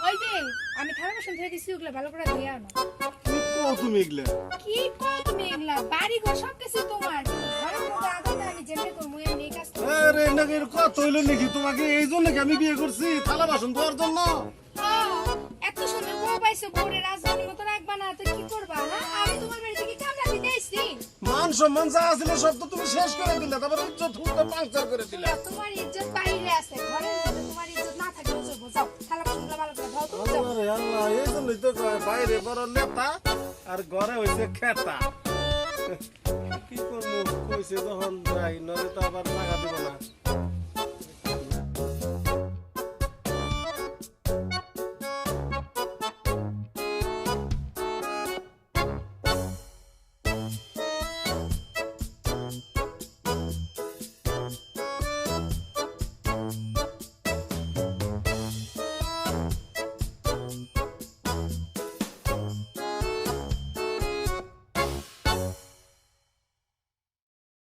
ওই যে আমি থালা বাসন ধুয়ে দিছি ওগুলো ভালো করে ধুয়ে আনো। কি তুমি এগুলা? কি কও তুমি এগুলা? বাড়ি ঘর সব কিছু তোমার। ঘরের মধ্যে আগাতে আমি যেমনি করব এমনি কাজ আরে নাকি এর কত হইল নাকি? তোমাকে এই জন্য কি আমি বিয়ে করছি? থালা বাসন ধোয়ার জন্য? এত সুন্দর বউ পাইছো বউরে রাজধানীর মতো রাখবা না তো কি করবা হ্যাঁ? আমি তোমার বাড়ি থেকে কামড়া দিতে এসছি? মান সম্মান যা আছিল সব তো তুমি শেষ করে দিলে তারপর ইজ্জত পাংচার করে দিলে। তোমার ইজ্জত বাইরে তো বাইরে বড় নেতা আর ঘরে হইছে খেতা। কি করব কইছে যখন যাই নয় তো আবার টাকা দিব না।